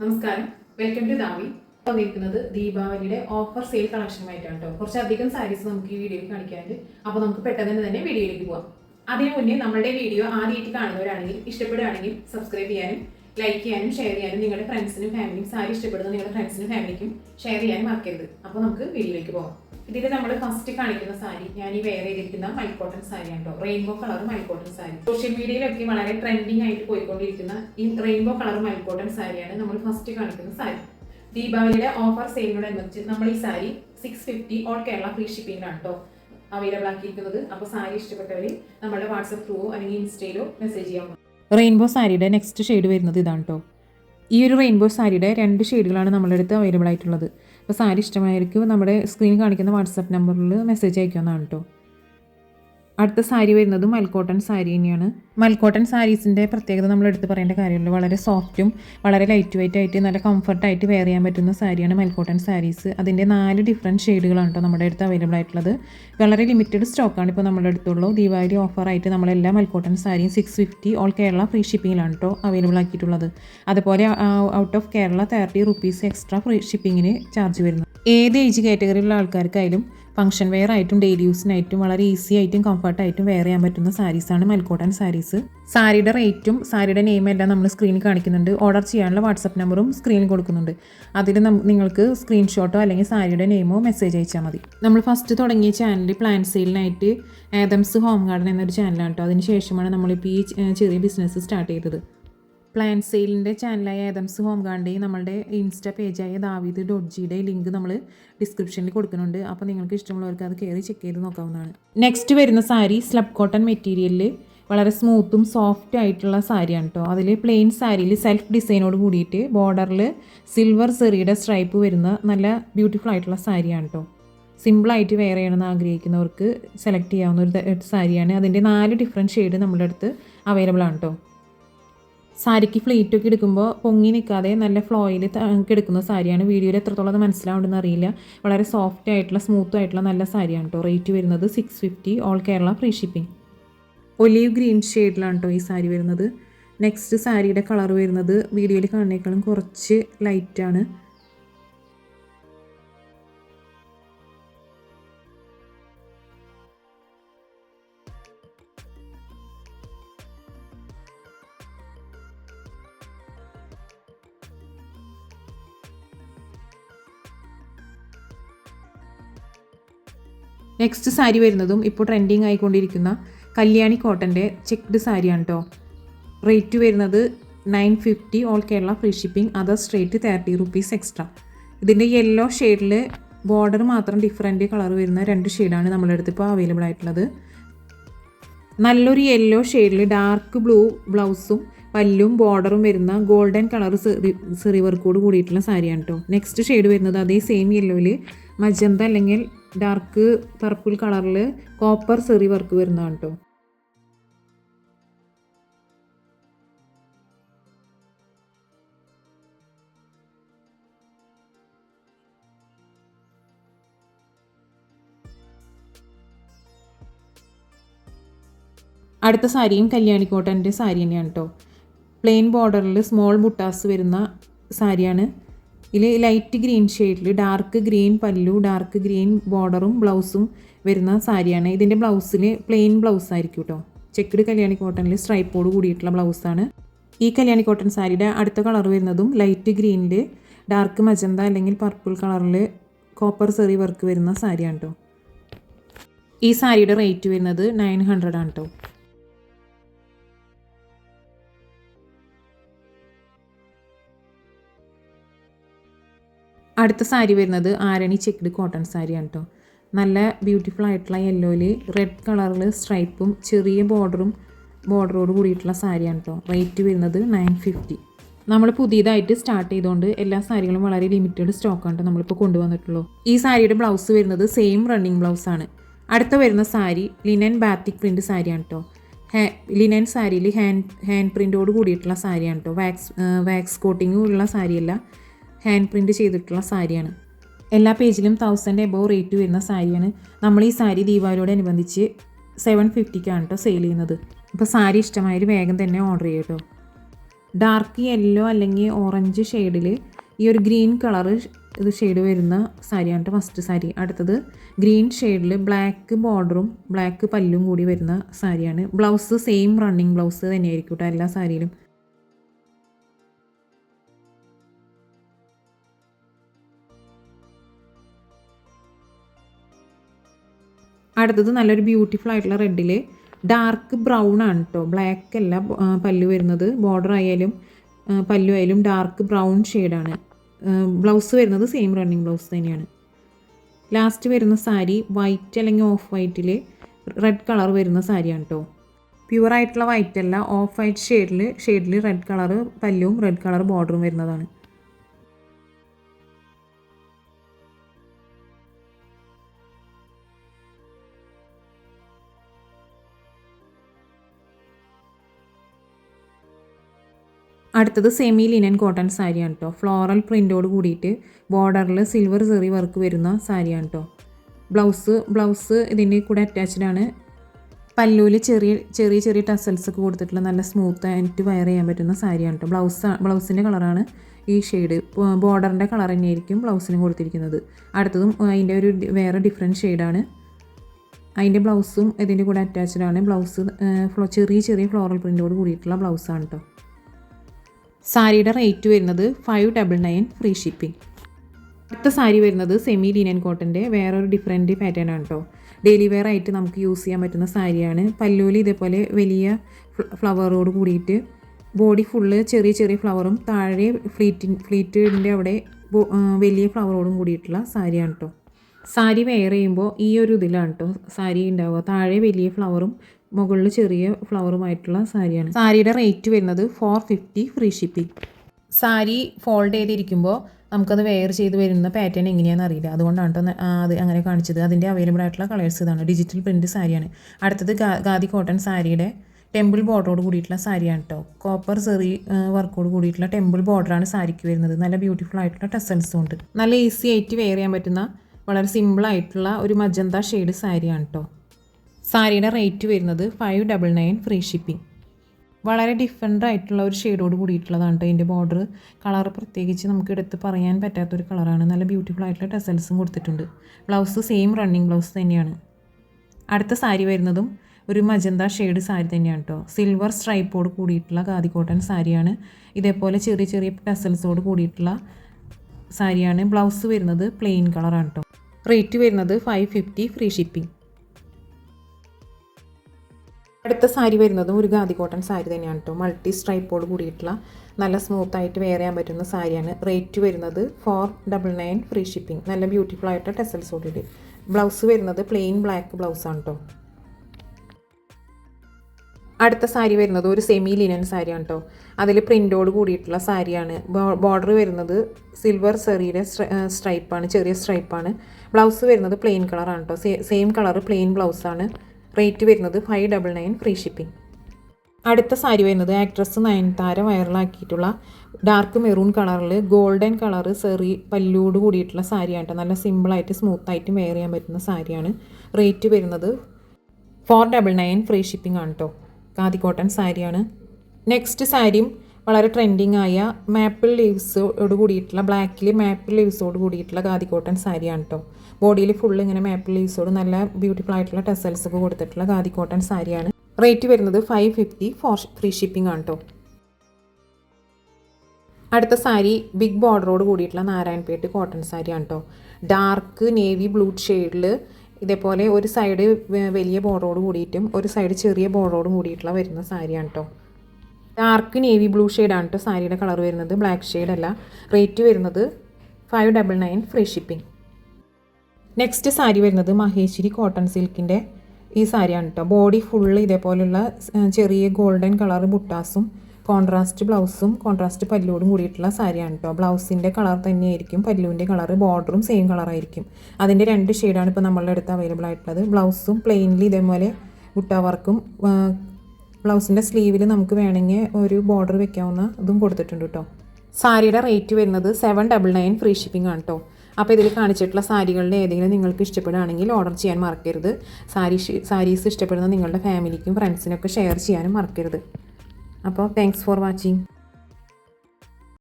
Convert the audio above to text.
നമസ്കാരം. Welcome to ദാവി വന്നിരിക്കുന്നത് ദീപാവലിയുടെ ഓഫർ സെയിൽ കളക്ഷനുമായിട്ടാണ് കേട്ടോ കുറച്ചധികം സാരീസ് നമുക്ക് ഈ വീഡിയോയിൽ കാണിക്കാനുണ്ട്. അപ്പോൾ നമുക്ക് പെട്ടെന്ന് തന്നെ വീഡിയോയിലേക്ക് പോവാം. അതിനു മുന്നേ നമ്മുടെ വീഡിയോ ആദ്യമായിട്ട് കാണുന്നവരാണെങ്കിൽ ഇഷ്ടപ്പെടുകയാണെങ്കിൽ സബ്സ്ക്രൈബ് ചെയ്യാനും ലൈക്ക് ചെയ്യാനും ഷെയർ ചെയ്യാനും നിങ്ങളുടെ ഫ്രണ്ട്സിനും ഫാമിലിയും സാരി ഇഷ്ടപ്പെടുന്ന നിങ്ങളുടെ ഫ്രണ്ട്സിനും ഫാമിലിക്കും ഷെയർ ചെയ്യാനും മറക്കരുത്. അപ്പോൾ നമുക്ക് വീഡിയോയിലേക്ക് പോകാം ഇതിൽ നമ്മൾ ഫസ്റ്റ് കാണിക്കുന്ന സാരി ഞാൻ ഈ വെയർ ചെയ്തിരിക്കുന്ന മൈക്കോട്ടൺ സാരിയാണ് കേട്ടോ റെയിൻബോ കളർ മൈക്കോട്ടൺ സാരി. സോഷ്യൽ മീഡിയയിലൊക്കെ വളരെ ട്രെൻഡിങ് ആയിട്ട് പോയിക്കൊണ്ടിരിക്കുന്ന ഈ റെയിൻബോ കളർ മൈക്കോട്ടൺ സാരിയാണ് നമ്മൾ ഫസ്റ്റ് കാണിക്കുന്ന സാരി. ദീപാവലിയുടെ ഓഫർ സെയിലിനോടനുബന്ധിച്ച് നമ്മൾ ഈ sari six fifty all Kerala free ഷിപ്പിംഗിലാണ് കേട്ടോ അവൈലബിൾ ആക്കിയിരിക്കുന്നത്. അപ്പോൾ സാരി ഇഷ്ടപ്പെട്ടവർ നമ്മുടെ വാട്സപ്പ് ത്രൂ അല്ലെങ്കിൽ ഇൻസ്റ്റയിലോ മെസ്സേജ് ചെയ്യാം റെയിൻബോ സാരിയുടെ നെക്സ്റ്റ് ഷെയ്ഡ് വരുന്നത് ഇതാണ് കേട്ടോ ഈ ഒരു റെയിൻബോ സാരിയുടെ രണ്ട് ഷെയ്ഡുകളാണ് നമ്മളെടുത്ത് അവൈലബിൾ ആയിട്ടുള്ളത്. അപ്പോൾ സാരി ഇഷ്ടമായിരിക്കും. നമ്മുടെ സ്ക്രീനിൽ കാണിക്കുന്ന വാട്സപ്പ് നമ്പറിൽ മെസ്സേജ് അയക്കുമെന്നാണ് കേട്ടോ അടുത്ത സാരി വരുന്നത് മൽക്കോട്ടൺ സാരി തന്നെയാണ്. മൽക്കോട്ടൺ സാരീസിന്റെ പ്രത്യേകത നമ്മൾ എടുത്ത് പറയേണ്ട കാര്യമുള്ളൂ വളരെ സോഫ്റ്റും വളരെ ലൈറ്റ് വെയിറ്റ് ആയിട്ട് നല്ല കംഫർട്ടായിട്ട് വെയർ ചെയ്യാൻ പറ്റുന്ന സാരിയാണ് മൽക്കോട്ടൺ സാരീസ്. അതിന്റെ നാല് ഡിഫറെന്റ് ഷെയ്ഡുകളാണ് കേട്ടോ നമ്മുടെ അടുത്ത് അവൈലബിൾ ആയിട്ടുള്ളത്. വളരെ ലിമിറ്റഡ് സ്റ്റോക്കാണ് ഇപ്പോൾ നമ്മുടെ അടുത്തുള്ളൂ. ദീപാവലി ഓഫറായിട്ട് നമ്മളെല്ലാ മൽക്കോട്ടൺ സാരിയും six fifty all Kerala free ഷിപ്പിങ്ങിലാണ് കേട്ടോ അവൈലബിൾ ആക്കിയിട്ടുള്ളത്. അതുപോലെ out of Kerala thirty rupees extra free ഷിപ്പിങ്ങിന് charge വരുന്നു ഏത് ഏജ് കാറ്റഗറിയിലുള്ള ആൾക്കാർക്കായാലും ഫംഗ്ഷൻ വെയർ ആയിട്ടും ഡെയിലി യൂസിനായിട്ടും വളരെ ഈസി ആയിട്ടും കംഫർട്ടായിട്ടും വെയർ ചെയ്യാൻ പറ്റുന്ന സാരീസാണ് മൽക്കോട്ടൻ സാരീസ് സാരിയുടെ റേറ്റും സാരിയുടെ നെയിം എല്ലാം നമ്മൾ സ്ക്രീനിൽ കാണിക്കുന്നുണ്ട്. ഓർഡർ ചെയ്യാനുള്ള വാട്സപ്പ് നമ്പറും സ്ക്രീനിൽ കൊടുക്കുന്നുണ്ട്. അതിൽ നിങ്ങൾക്ക് സ്ക്രീൻഷോട്ടോ അല്ലെങ്കിൽ സാരിയുടെ നെയിമോ മെസ്സേജ് അയച്ചാൽ മതി. നമ്മൾ ഫസ്റ്റ് തുടങ്ങിയ ചാനൽ പ്ലാൻ സെയിലിനായിട്ട് ആദംസ് ഹോം ഗാർഡൻ എന്നൊരു ചാനലാണ് കേട്ടോ അതിന് ശേഷമാണ് നമ്മളിപ്പോൾ ഈ ചെറിയ ബിസിനസ് സ്റ്റാർട്ട് ചെയ്തത്. പ്ലാൻ സെയിലിന്റെ ചാനലായ ഏതംസ് ഹോം ഗാർഡൻ നമ്മളുടെ ഇൻസ്റ്റ പേജായ ദാവീദ് ഡോട്ട് ജിയുടെ ലിങ്ക് നമ്മൾ ഡിസ്ക്രിപ്ഷനിൽ കൊടുക്കുന്നുണ്ട്. അപ്പോൾ നിങ്ങൾക്ക് ഇഷ്ടമുള്ളവർക്ക് അത് കയറി ചെക്ക് ചെയ്ത് നോക്കാവുന്നതാണ്. നെക്സ്റ്റ് വരുന്ന സാരി സ്ലബ് കോട്ടൺ മെറ്റീരിയലിൽ വളരെ സ്മൂത്തും സോഫ്റ്റ് ആയിട്ടുള്ള സാരിയാണ് കേട്ടോ അതിൽ പ്ലെയിൻ സാരിയിൽ സെൽഫ് ഡിസൈനോട് കൂടിയിട്ട് ബോർഡറിൽ സിൽവർ സെറിയുടെ സ്ട്രൈപ്പ് വരുന്ന നല്ല ബ്യൂട്ടിഫുൾ ആയിട്ടുള്ള സാരിയാണ് കേട്ടോ സിമ്പിളായിട്ട് വെയർ ചെയ്യണമെന്ന് ആഗ്രഹിക്കുന്നവർക്ക് സെലക്ട് ചെയ്യാവുന്ന ഒരു സാരിയാണ്. അതിന്റെ നാല് ഡിഫറെന്റ് ഷെയ്ഡ് നമ്മുടെ അടുത്ത് അവൈലബിൾ ആണ് കേട്ടോ സാരിക്ക് ഫ്ലീറ്റ് ഒക്കെ എടുക്കുമ്പോൾ പൊങ്ങി നിൽക്കാതെ നല്ല ഫ്ലോയിൽ എടുക്കുന്ന സാരിയാണ്. വീഡിയോയിൽ എത്രത്തോളം അത് മനസ്സിലാവുണ്ടെന്ന് അറിയില്ല. വളരെ സോഫ്റ്റ് ആയിട്ടുള്ള സ്മൂത്ത് ആയിട്ടുള്ള നല്ല സാരിയാണ് കേട്ടോ റേറ്റ് വരുന്നത്. Six fifty all Kerala free shipping olive green ഷെയ്ഡിലാണ് കേട്ടോ ഈ സാരി വരുന്നത്. നെക്സ്റ്റ് സാരിയുടെ കളർ വരുന്നത്. വീഡിയോയിൽ കാണുന്നേക്കാളും കുറച്ച് ലൈറ്റാണ് നെക്സ്റ്റ് സാരി വരുന്നതും ഇപ്പോൾ ട്രെൻഡിങ് ആയിക്കൊണ്ടിരിക്കുന്ന കല്യാണി കോട്ടന്റെ ചെക്ക്ഡ് സാരിയാണ് കേട്ടോ റേറ്റ് വരുന്നത് nine fifty all Kerala free shipping other state thirty rupees extra ഇതിന്റെ യെല്ലോ ഷെയ്ഡിൽ ബോർഡർ മാത്രം ഡിഫറെന്റ് കളർ വരുന്ന രണ്ട് ഷെയ്ഡാണ് നമ്മുടെ അടുത്ത് ഇപ്പോൾ അവൈലബിൾ ആയിട്ടുള്ളത്. നല്ലൊരു യെല്ലോ ഷെയ്ഡിൽ ഡാർക്ക് ബ്ലൂ ബ്ലൗസും പല്ലും ബോർഡറും വരുന്ന ഗോൾഡൻ കളർ സെറി വർക്കോട് കൂടിയിട്ടുള്ള സാരിയാണ് കേട്ടോ നെക്സ്റ്റ് ഷെയ്ഡ് വരുന്നത് അതേ സെയിം യെല്ലോയിൽ മജന്ത അല്ലെങ്കിൽ ഡാർക്ക് പർപ്പിൾ കളറിൽ കോപ്പർ സെറി വർക്ക് വരുന്നതാണ് കേട്ടോ അടുത്ത സാരിയും കല്യാണിക്കോട്ടന്റെ സാരി തന്നെയാണ് കേട്ടോ പ്ലെയിൻ ബോർഡറിൽ സ്മോൾ ബുട്ടാസ് വരുന്ന സാരിയാണ് ഇതിൽ ലൈറ്റ് ഗ്രീൻ ഷെയ്ഡിൽ dark green pallu dark green ബോർഡറും ബ്ലൗസും വരുന്ന സാരിയാണ്. ഇതിന്റെ ബ്ലൗസിൽ പ്ലെയിൻ ബ്ലൗസ് ആയിരിക്കും കേട്ടോ ചെക്ക്ഡ് കല്യാണി കോട്ടണിൽ സ്ട്രൈപ്പോട് കൂടിയിട്ടുള്ള ബ്ലൗസാണ് ഈ കല്യാണി കോട്ടൺ സാരിയുടെ അടുത്ത കളർ വരുന്നതും ലൈറ്റ് ഗ്രീനിൽ ഡാർക്ക് മജന്ത അല്ലെങ്കിൽ പർപ്പിൾ കളറിൽ കോപ്പർ സെറി വർക്ക് വരുന്ന സാരിയാണ് കേട്ടോ ഈ സാരിയുടെ റേറ്റ് വരുന്നത് നയൻ ഹൺഡ്രഡ് ആണ് കേട്ടോ അടുത്ത സാരി വരുന്നത് ആരണി ചെക്ക്ഡ് കോട്ടൺ സാരിയാണ് കേട്ടോ. നല്ല ബ്യൂട്ടിഫുൾ ആയിട്ടുള്ള യെല്ലോയിൽ റെഡ് കളറിൽ സ്ട്രൈപ്പും ചെറിയ ബോർഡറും ബോർഡറോട് കൂടിയിട്ടുള്ള സാരിയാണ് കേട്ടോ. റേറ്റ് വരുന്നത് നയൻ ഫിഫ്റ്റി നമ്മൾ പുതിയതായിട്ട് സ്റ്റാർട്ട് ചെയ്തുകൊണ്ട് എല്ലാ സാരികളും വളരെ ലിമിറ്റഡ് സ്റ്റോക്കാണ് നമ്മളിപ്പോൾ കൊണ്ടുവന്നിട്ടുള്ളൂ. ഈ സാരിയുടെ ബ്ലൗസ് വരുന്നത് സെയിം റണ്ണിങ് ആണ്. അടുത്ത വരുന്ന സാരി ലിനൻ ബാത്തിക് പ്രിന്റ് സാരിയാണ് കേട്ടോ. ഹാ ലിനൻ സാരിയിൽ ഹാൻഡ് ഹാൻഡ് പ്രിന്റോട് കൂടിയിട്ടുള്ള സാരിയാണ് കേട്ടോ. വാക്സ് വാക്സ് കോട്ടിങ്ങും ഉള്ള സാരിയല്ല. ഹാൻഡ് പ്രിന്റ് ചെയ്തിട്ടുള്ള സാരിയാണ്. എല്ലാ പേജിലും തൗസൻഡ് എബോവ് റേറ്റ് വരുന്ന സാരിയാണ്. നമ്മൾ ഈ സാരി ദീപാവലിയോടനുബന്ധിച്ച് സെവൻ ഫിഫ്റ്റിക്കാണ് കേട്ടോ സെയിൽ ചെയ്യുന്നത്. അപ്പോൾ സാരി ഇഷ്ടമായൊരു വേഗം തന്നെ ഓർഡർ ചെയ്യും കേട്ടോ ഡാർക്ക് യെല്ലോ അല്ലെങ്കിൽ ഓറഞ്ച് ഷെയ്ഡിൽ ഈ ഒരു ഗ്രീൻ കളറ് ഇത് ഷെയ്ഡ് വരുന്ന സാരിയാണ് കേട്ടോ ഫസ്റ്റ് സാരി. അടുത്തത് ഗ്രീൻ ഷെയ്ഡിൽ ബ്ലാക്ക് ബോർഡറും ബ്ലാക്ക് പല്ലും കൂടി വരുന്ന സാരിയാണ്. ബ്ലൗസ് സെയിം റണ്ണിങ് ബ്ലൗസ് തന്നെയായിരിക്കും കേട്ടോ എല്ലാ സാരിയിലും. അടുത്തത് നല്ലൊരു ബ്യൂട്ടിഫുൾ ആയിട്ടുള്ള റെഡിൽ ഡാർക്ക് ബ്രൗൺ ആണ് കേട്ടോ ബ്ലാക്ക് അല്ല പല്ലു വരുന്നത്. ബോർഡർ ആയാലും പല്ലു ആയാലും ഡാർക്ക് ബ്രൗൺ ഷെയ്ഡാണ് ബ്ലൗസ് വരുന്നത് സെയിം റണ്ണിങ് ബ്ലൗസ് തന്നെയാണ്. ലാസ്റ്റ് വരുന്ന സാരി വൈറ്റ് അല്ലെങ്കിൽ ഓഫ് വൈറ്റിൽ റെഡ് കളർ വരുന്ന സാരിയാണ് കേട്ടോ പ്യുവർ ആയിട്ടുള്ള വൈറ്റ് അല്ല ഓഫ് വൈറ്റ് ഷെയ്ഡിൽ ഷെയ്ഡിൽ റെഡ് കളർ പല്ലും റെഡ് കളർ ബോർഡറും വരുന്നതാണ്. അടുത്തത് സെമി ലിനൻ കോട്ടൺ സാരിയാണ് കേട്ടോ ഫ്ലോറൽ പ്രിന്റോട് കൂടിയിട്ട് ബോർഡറിൽ സിൽവർ സെറി വർക്ക് വരുന്ന സാരിയാണ് കേട്ടോ ബ്ലൗസ് ബ്ലൗസ് ഇതിന്റെ കൂടെ അറ്റാച്ച്ഡ് ആണ്. പല്ലൂൽ ചെറിയ ചെറിയ ചെറിയ ടസൽസ് ഒക്കെ കൊടുത്തിട്ടുള്ള നല്ല സ്മൂത്ത് ആയിട്ട് വയർ ചെയ്യാൻ പറ്റുന്ന സാരിയാണ് കേട്ടോ ബ്ലൗസ് ബ്ലൗസിന്റെ കളറാണ് ഈ ഷെയ്ഡ് ബോർഡറിന്റെ കളർ തന്നെയായിരിക്കും ബ്ലൗസിന് കൊടുത്തിരിക്കുന്നത്. അടുത്തതും അതിന്റെ ഒരു വേറെ ഡിഫറെന്റ് ഷെയ്ഡാണ് അതിന്റെ ബ്ലൗസും ഇതിന്റെ കൂടെ അറ്റാച്ച്ഡ് ആണ്. ബ്ലൗസ് ചെറിയ ചെറിയ ഫ്ലോറൽ പ്രിന്റോട് കൂടിയിട്ടുള്ള ബ്ലൗസാണ് കേട്ടോ സാരിയുടെ റേറ്റ് വരുന്നത് five double nine free shipping അടുത്ത സാരി വരുന്നത് സെമി ലിനൻ കോട്ടന്റെ വേറൊരു ഡിഫറെന്റ് പാറ്റേൺ ആണ് കേട്ടോ ഡെയിലി വെയർ ആയിട്ട് നമുക്ക് യൂസ് ചെയ്യാൻ പറ്റുന്ന സാരിയാണ്. പല്ലൂൽ ഇതേപോലെ വലിയ ഫ്ലവറോട് കൂടിയിട്ട് ബോഡി ഫുള്ള് ചെറിയ ചെറിയ ഫ്ലവറും താഴെ ഫ്ലീറ്റിൻ ഫ്ലീറ്റിന്റെ അവിടെ വലിയ ഫ്ലവറോടും കൂടിയിട്ടുള്ള സാരിയാണ് കേട്ടോ സാരി വെയർ ചെയ്യുമ്പോൾ ഈ ഒരു ഇതിലാണ് കേട്ടോ സാരി ഉണ്ടാവുക. താഴെ വലിയ ഫ്ലവറും മുകളിൽ ചെറിയ ഫ്ലവറുമായിട്ടുള്ള സാരിയാണ്. സാരിയുടെ റേറ്റ് വരുന്നത് four fifty free shipping sari fold ചെയ്തിരിക്കുമ്പോൾ നമുക്കത് വെയർ ചെയ്ത് വരുന്ന പാറ്റേൺ എങ്ങനെയാണെന്ന് അറിയില്ല. അതുകൊണ്ടാണ് കേട്ടോ അത് അങ്ങനെ കാണിച്ചത്. അതിന്റെ അവൈലബിൾ ആയിട്ടുള്ള കളേഴ്സ് ഇതാണ്. ഡിജിറ്റൽ പ്രിന്റ് സാരിയാണ്. അടുത്തത് ഗാദി കോട്ടൺ സാരിയുടെ ടെമ്പിൾ ബോർഡറോട് കൂടിയിട്ടുള്ള സാരിയാണ് കേട്ടോ കോപ്പർ സെറി വർക്കോട് കൂടിയിട്ടുള്ള ടെമ്പിൾ ബോർഡറാണ് സാരിക്ക് വരുന്നത്. നല്ല ബ്യൂട്ടിഫുൾ ആയിട്ടുള്ള ടെസൽസും ഉണ്ട്. നല്ല ഈസി ആയിട്ട് വെയർ ചെയ്യാൻ പറ്റുന്ന വളരെ സിമ്പിൾ ആയിട്ടുള്ള ഒരു മജന്ത ഷെയ്ഡ് സാരിയാണ് കേട്ടോ സാരിയുടെ റേറ്റ് വരുന്നത് five double nine free shipping വളരെ ഡിഫറെന്റ് ആയിട്ടുള്ള ഒരു ഷെയ്ഡോട് കൂടിയിട്ടുള്ളതാണ് കേട്ടോ ഇതിന്റെ ബോർഡർ കളർ പ്രത്യേകിച്ച് നമുക്ക് എടുത്ത് പറയാൻ പറ്റാത്തൊരു കളറാണ് നല്ല ബ്യൂട്ടിഫുൾ ആയിട്ടുള്ള ടെസൽസും കൊടുത്തിട്ടുണ്ട്. ബ്ലൗസ് സെയിം റണ്ണിങ് ബ്ലൗസ് തന്നെയാണ്. അടുത്ത സാരി വരുന്നതും ഒരു മജന്ത ഷെയ്ഡ് സാരി തന്നെയാണ് കേട്ടോ സിൽവർ സ്ട്രൈപ്പോട് കൂടിയിട്ടുള്ള ഖാദി കോട്ടൺ സാരിയാണ്. ഇതേപോലെ ചെറിയ ചെറിയ ടെസൽസോട് കൂടിയിട്ടുള്ള സാരിയാണ്. ബ്ലൗസ് വരുന്നത് പ്ലെയിൻ കളറാണ് കേട്ടോ റേറ്റ് വരുന്നത് ഫൈവ് ഫിഫ്റ്റി ഫ്രീ ഷിപ്പിംഗ് അടുത്ത സാരി വരുന്നതും ഒരു ഗാദി കോട്ടൺ സാരി തന്നെയാണ് കേട്ടോ. മൾട്ടി സ്ട്രൈപ്പോട് കൂടിയിട്ടുള്ള നല്ല സ്മൂത്ത് ആയിട്ട് വെയർ ചെയ്യാൻ പറ്റുന്ന സാരിയാണ്. റേറ്റ് വരുന്നത് four double nine free shipping നല്ല ബ്യൂട്ടിഫുൾ ആയിട്ട് ടെസൽസ് കൂടിയിട്ട് ബ്ലൗസ് വരുന്നത് പ്ലെയിൻ ബ്ലാക്ക് ബ്ലൗസാണ് കേട്ടോ. അടുത്ത സാരി വരുന്നത് ഒരു സെമി ലിനൻ സാരിയാണ് കേട്ടോ. അതിൽ പ്രിന്റോട് കൂടിയിട്ടുള്ള സാരിയാണ്. ബോർഡർ വരുന്നത് സിൽവർ സെറിയുടെ സ്ട്രൈപ്പാണ് ചെറിയ സ്ട്രൈപ്പാണ് ബ്ലൗസ് വരുന്നത് പ്ലെയിൻ കളറാണ് കേട്ടോ. സെയിം കളർ പ്ലെയിൻ ബ്ലൗസാണ് റേറ്റ് വരുന്നത് five double nine free shipping അടുത്ത സാരി വരുന്നത് ആക്ട്രസ് നയൻതാര വൈറലാക്കിയിട്ടുള്ള ഡാർക്ക് മെറൂൺ കളറിൽ ഗോൾഡൻ കളർ സെറി പല്ലൂട് കൂടിയിട്ടുള്ള സാരിയാണ് കേട്ടോ നല്ല സിമ്പിളായിട്ട് സ്മൂത്തായിട്ട് വെയർ ചെയ്യാൻ പറ്റുന്ന സാരിയാണ്. റേറ്റ് വരുന്നത് four double nine free shipping ആണ് കേട്ടോ ഖാദി കോട്ടൺ സാരിയാണ്. നെക്സ്റ്റ് സാരിയും വളരെ ട്രെൻഡിങ് ആയ മാപ്പിൾ ലീവ്സോട് കൂടിയിട്ടുള്ള ബ്ലാക്കിൽ മാപ്പിൾ ലീവ്സോട് കൂടിയിട്ടുള്ള ഖാദി കോട്ടൺ സാരിയാണ് കേട്ടോ ബോഡിയിൽ ഫുൾ ഇങ്ങനെ മാപ്പിൾ ലീവ്സോട് നല്ല ബ്യൂട്ടിഫുൾ ആയിട്ടുള്ള ടെസൽസ് ഒക്കെ കൊടുത്തിട്ടുള്ള ഖാദി കോട്ടൺ സാരിയാണ് റേറ്റ് വരുന്നത് five fifty four free shipping ആണ് കേട്ടോ അടുത്ത സാരി ബിഗ് ബോർഡറോട് കൂടിയിട്ടുള്ള നാരായൺപേട്ട് കോട്ടൺ സാരിയാണ് കേട്ടോ ഡാർക്ക് നേവി ബ്ലൂ ഷെയ്ഡിൽ ഇതേപോലെ ഒരു സൈഡ് വലിയ ബോർഡറോട് കൂടിയിട്ടും ഒരു സൈഡ് ചെറിയ ബോർഡറോട് കൂടിയിട്ടുള്ള വരുന്ന സാരിയാണ് കേട്ടോ ഡാർക്ക് നേവി ബ്ലൂ ഷെയ്ഡാണ് കേട്ടോ സാരിയുടെ കളർ വരുന്നത്. ബ്ലാക്ക് ഷെയ്ഡ് അല്ല റേറ്റ് വരുന്നത് five double nine free shipping. Next sari വരുന്നത് മഹേശ്വരി കോട്ടൺ സിൽക്കിന്റെ ഈ സാരിയാണ് കേട്ടോ ബോഡി ഫുള്ള് ഇതേപോലുള്ള സ്- ചെറിയ ഗോൾഡൻ കളർ ബുട്ടാസും കോൺട്രാസ്റ്റ് ബ്ലൗസും കോൺട്രാസ്റ്റ് പല്ലുവോടും കൂടിയിട്ടുള്ള സാരിയാണ് കേട്ടോ ബ്ലൗസിന്റെ കളർ തന്നെയായിരിക്കും പല്ലുവിന്റെ കളർ ബോർഡറും സെയിം കളറായിരിക്കും. അതിന്റെ രണ്ട് ഷെയ്ഡാണ് ഇപ്പോൾ നമ്മളുടെ അടുത്ത് അവൈലബിൾ ആയിട്ടുള്ളത്. ബ്ലൗസും പ്ലെയിനിൽ ഇതേപോലെ ബുട്ട വർക്കും ബ്ലൗസിന്റെ സ്ലീവിൽ നമുക്ക് വേണമെങ്കിൽ ഒരു ബോർഡർ വെക്കാവുന്ന ഇതും കൊടുത്തിട്ടുണ്ട് കേട്ടോ. സാരിയുടെ റേറ്റ് വരുന്നത് seven double nine free shipping ആണ് കേട്ടോ. അപ്പോൾ ഇതിൽ കാണിച്ചിട്ടുള്ള സാരികളുടെ ഏതെങ്കിലും നിങ്ങൾക്ക് ഇഷ്ടപ്പെടുകയാണെങ്കിൽ ഓർഡർ ചെയ്യാൻ മറക്കരുത്. സാരി സാരീസ് ഇഷ്ടപ്പെടുന്ന നിങ്ങളുടെ ഫാമിലിക്കും ഫ്രണ്ട്സിനൊക്കെ ഷെയർ ചെയ്യാനും മറക്കരുത്. അപ്പോൾ താങ്ക്സ് ഫോർ വാച്ചിങ്